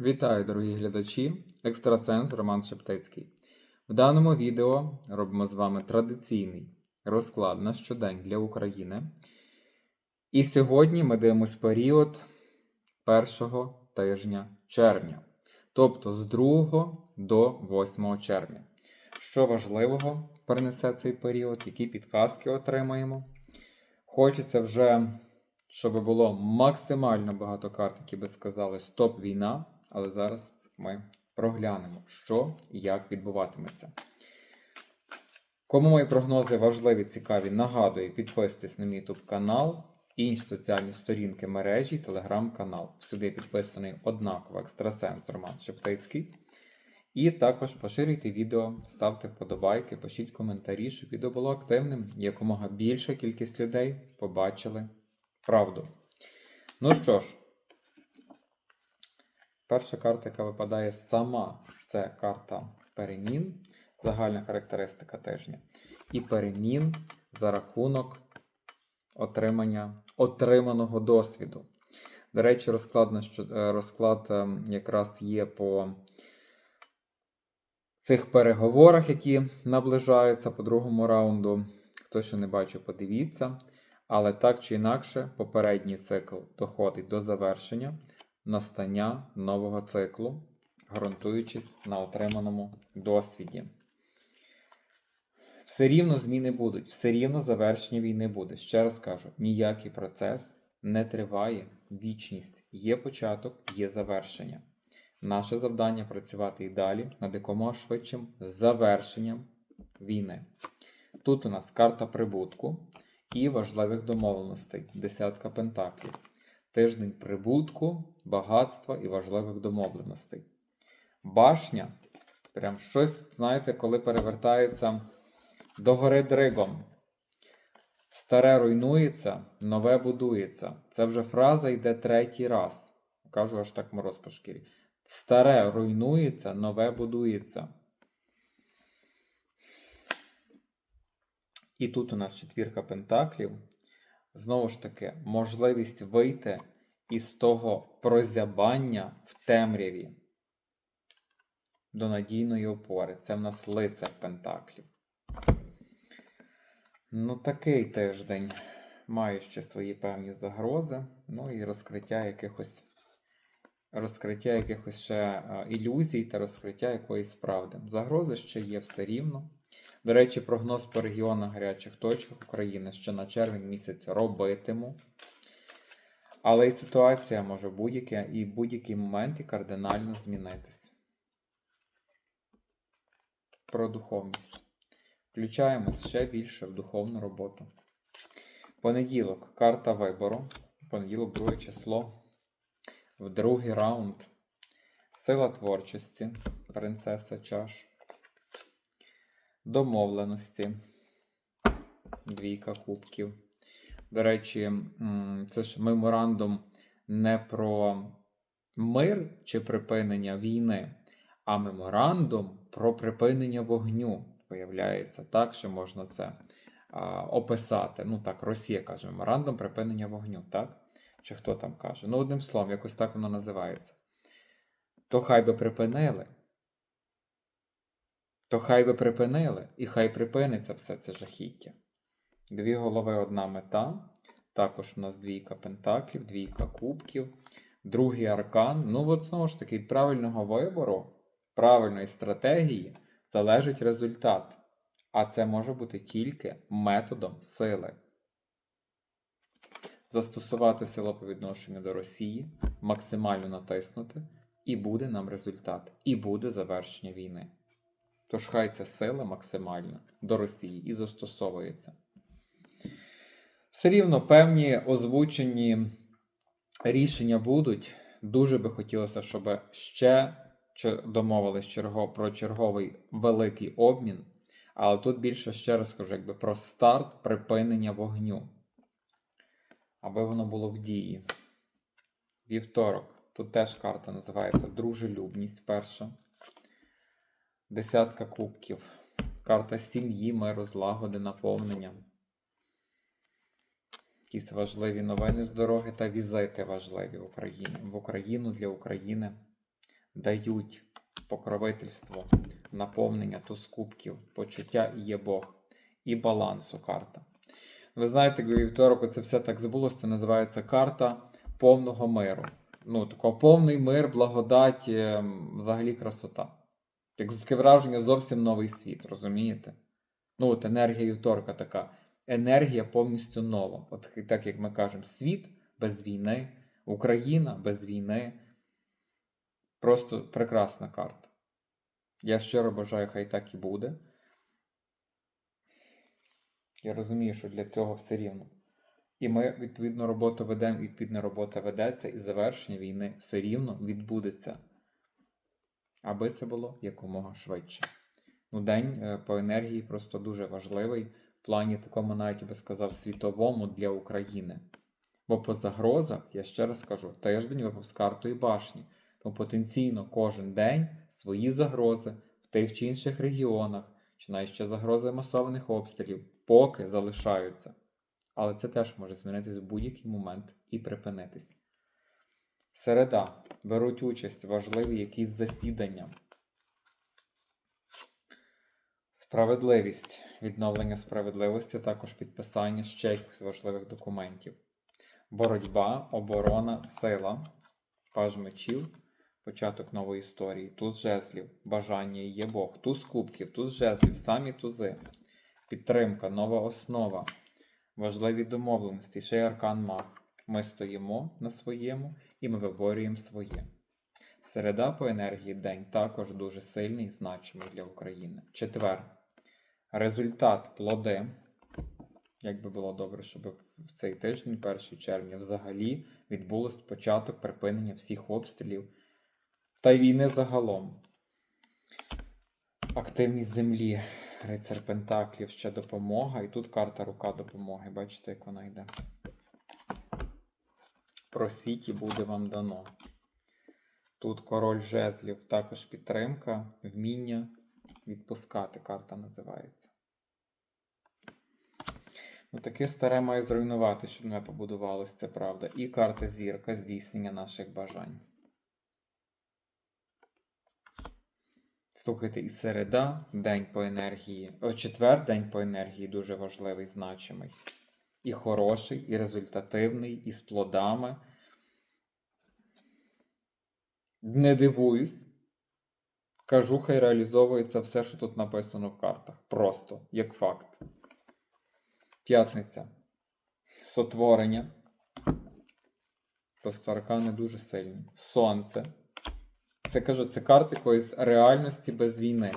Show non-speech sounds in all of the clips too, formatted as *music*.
Вітаю, дорогі глядачі! Екстрасенс Роман Шептицький. В даному відео робимо з вами традиційний розклад на щодень для України. І сьогодні ми дивимось період першого тижня червня, тобто з 2 до 8 червня. Що важливого перенесе цей період, які підказки отримаємо. Хочеться вже, щоб було максимально багато карт, які би сказали Стоп війна. Але зараз ми проглянемо, що і як відбуватиметься. Кому мої прогнози важливі, цікаві, нагадую, підписуйтесь на мій YouTube канал, інші соціальні сторінки мережі, телеграм-канал. Сюди підписаний однаково екстрасенс Роман Шептицький. І також поширюйте відео, ставте вподобайки, пишіть коментарі, щоб відео було активним, якомога більша кількість людей побачили правду. Ну що ж, перша карта, яка випадає сама, це карта перемін, загальна характеристика тижня. І перемін за рахунок отримання отриманого досвіду. До речі, розклад, е, розклад е, якраз є по цих переговорах, які наближаються по другому раунду. Хто ще не бачив, подивіться. Але так чи інакше, попередній цикл доходить до завершення, настання нового циклу, ґрунтуючись на отриманому досвіді. Все рівно зміни будуть, все рівно завершення війни буде. Ще раз кажу, ніякий процес не триває, вічність є початок, є завершення. Наше завдання працювати і далі над якомога швидшим завершенням війни. Тут у нас карта прибутку і важливих домовленостей. Десятка пентаклів. Тиждень прибутку, багатства і важливих домовленостей. Башня. Прям щось, знаєте, коли перевертається догори дригом. Старе руйнується, нове будується. Це вже фраза йде третій раз. Кажу аж так мороз по шкірі. Старе руйнується, нове будується. І тут у нас четвірка пентаклів. Знову ж таки, можливість вийти із того прозябання в темряві до надійної опори. Це в нас лицар пентаклів. Ну, такий тиждень має ще свої певні загрози. Ну і розкриття якихось розкриття якихось ще е, ілюзій та розкриття якоїсь правди. Загрози ще є все рівно. До речі, прогноз по регіонах гарячих точках України ще на червень місяць робитиму. Але і ситуація може будь-яке і в будь-який момент і кардинально змінитись. Про духовність. Включаємось ще більше в духовну роботу. Понеділок карта вибору. Понеділок, друге число. В другий раунд. Сила творчості. Принцеса чаш. Домовленості. Двійка кубків. До речі, це ж меморандум не про мир чи припинення війни, а меморандум про припинення вогню. Виявляється, так, що можна це а, описати. Ну так, Росія каже, меморандум припинення вогню, так? Чи хто там каже? Ну, одним словом, якось так воно називається. То хай би припинили. То хай би припинили, і хай припиниться все це жахіття. Дві голови, одна мета. Також у нас двійка пентаклів, двійка кубків, другий аркан. Ну, от знову ж таки, від правильного вибору, правильної стратегії залежить результат. А це може бути тільки методом сили. Застосувати силу по відношенню до Росії, максимально натиснути, і буде нам результат, і буде завершення війни. Тож хай ця сила максимальна до Росії і застосовується. Все рівно певні озвучені рішення будуть. Дуже би хотілося, щоб ще домовились про черговий великий обмін. Але тут більше ще раз скажу, якби про старт припинення вогню. Аби воно було в дії. Вівторок. Тут теж карта називається Дружелюбність перша. Десятка кубків. Карта сім'ї, миру, злагоди, наповнення. Якісь важливі новини з дороги та візити важливі в Україні. В Україну для України. дають покровительство, наповнення туз кубків, почуття і є Бог, і балансу карта. Ви знаєте, вівторок це все так збулося, це називається карта повного миру. Ну, такого повний мир, благодать, ем, взагалі красота. Як таке враження, зовсім новий світ, розумієте? Ну, от енергія вівторка така. Енергія повністю нова. От так як ми кажемо, світ без війни, Україна без війни. Просто прекрасна карта. Я щиро бажаю, хай так і буде. Я розумію, що для цього все рівно. І ми, відповідно, роботу ведемо, відповідно, робота ведеться, і завершення війни все рівно відбудеться. Аби це було якомога швидше. Ну, день е, по енергії просто дуже важливий в плані такому, навіть я би сказав, світовому для України. Бо по загрозах, я ще раз кажу, тиждень випав з картою башні. Тому потенційно кожен день свої загрози в тих чи інших регіонах, чи навіть ще загрози масованих обстрілів, поки залишаються. Але це теж може змінитись в будь-який момент і припинитись. Середа. Беруть участь важливі якісь засідання. Справедливість. Відновлення справедливості, також підписання ще якихось важливих документів. Боротьба, оборона, сила, паж мечів, початок нової історії, туз жезлів, бажання є Бог, туз кубків, туз жезлів, самі тузи, підтримка, нова основа, важливі домовленості, ще й аркан маг. Ми стоїмо на своєму і ми виборюємо своє. Середа по енергії день також дуже сильний і значимий для України. Четвер. Результат плоди. Як би було добре, щоб в цей тиждень, 1 червня, взагалі відбулось початок припинення всіх обстрілів та й війни загалом. Активність землі, рицар Пентаклів, ще допомога. І тут карта рука допомоги. Бачите, як вона йде. Просіть і буде вам дано. Тут король жезлів, також підтримка, вміння відпускати. Карта називається. Ну, таке старе має зруйнувати, щоб не побудувалось, це правда. І карта зірка здійснення наших бажань. Слухайте, і середа, день по енергії. О, четвер день по енергії дуже важливий, значимий. І хороший, і результативний, і з плодами. Не дивуюсь. Кажу, хай реалізовується все, що тут написано в картах. Просто, як факт. П'ятниця. Сотворення. Просто аркани дуже сильні. Сонце. Це кажу, це карти якоїсь реальності без війни.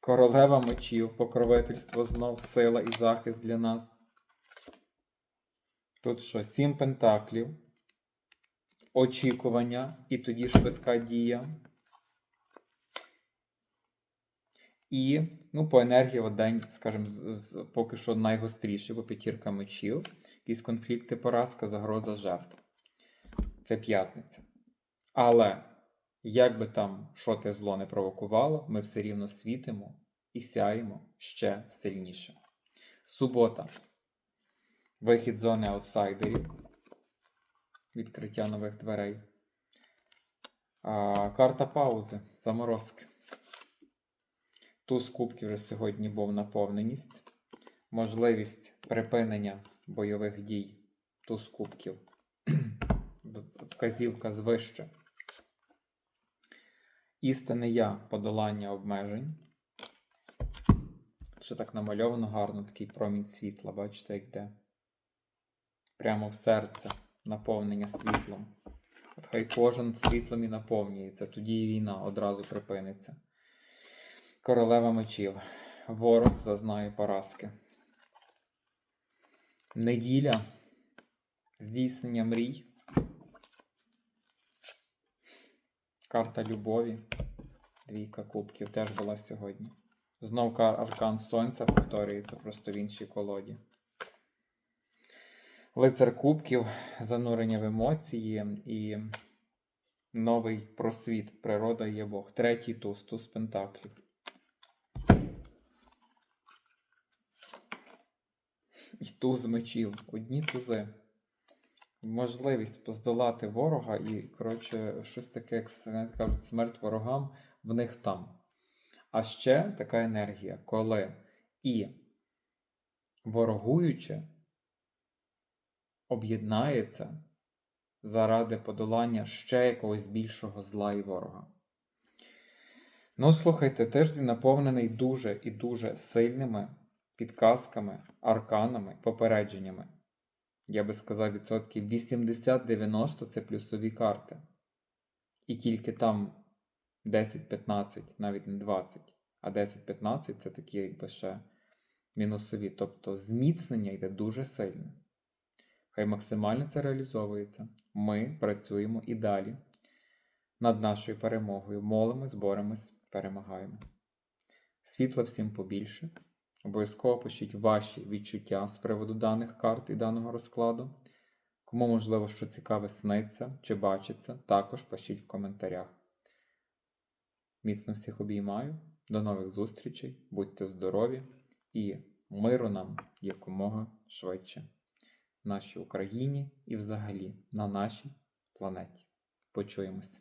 Королева мечів, покровительство знов, сила і захист для нас. Тут що? Сім пентаклів. Очікування і тоді швидка дія. І, ну, по енергії от день, скажімо, поки що найгостріший, бо п'ятірка мечів, якісь конфлікти, поразка, загроза жертв. Це п'ятниця. Але, як би там що те зло не провокувало, ми все рівно світимо і сяємо ще сильніше. Субота. Вихід зони аутсайдерів. Відкриття нових дверей. А, карта паузи. Заморозки. Туз кубків вже сьогодні був наповненість. Можливість припинення бойових дій. Туз кубків. *clears throat* Вказівка звище. Істинне я подолання обмежень. Ще так намальовано гарно такий промінь світла, бачите, як йде. Прямо в серце наповнення світлом. От хай кожен світлом і наповнюється, тоді і війна одразу припиниться. Королева мечів. Ворог зазнає поразки. Неділя. Здійснення мрій. Карта любові. Двійка кубків теж була сьогодні. Знов аркан сонця повторюється просто в іншій колоді. Лицар кубків, занурення в емоції і новий просвіт. Природа є Бог. Третій туз, туз пентаклів. І туз мечів. Одні тузи. можливість здолати ворога і, коротше, щось таке, як кажуть, смерть ворогам в них там. А ще така енергія, коли і ворогуюче об'єднається заради подолання ще якогось більшого зла і ворога. Ну, слухайте, тиждень наповнений дуже і дуже сильними підказками, арканами, попередженнями. Я би сказав, відсотків 80-90 це плюсові карти. І тільки там 10-15, навіть не 20, а 10-15 це такі якби ще мінусові. Тобто зміцнення йде дуже сильне. Хай максимально це реалізовується. Ми працюємо і далі над нашою перемогою. Молимось, боремось, перемагаємо. Світла всім побільше. Обов'язково пишіть ваші відчуття з приводу даних карт і даного розкладу. Кому, можливо, що цікаве сниться чи бачиться, також пишіть в коментарях. Міцно всіх обіймаю. До нових зустрічей. Будьте здорові і миру нам якомога швидше. Нашій Україні і взагалі на нашій планеті. Почуємось!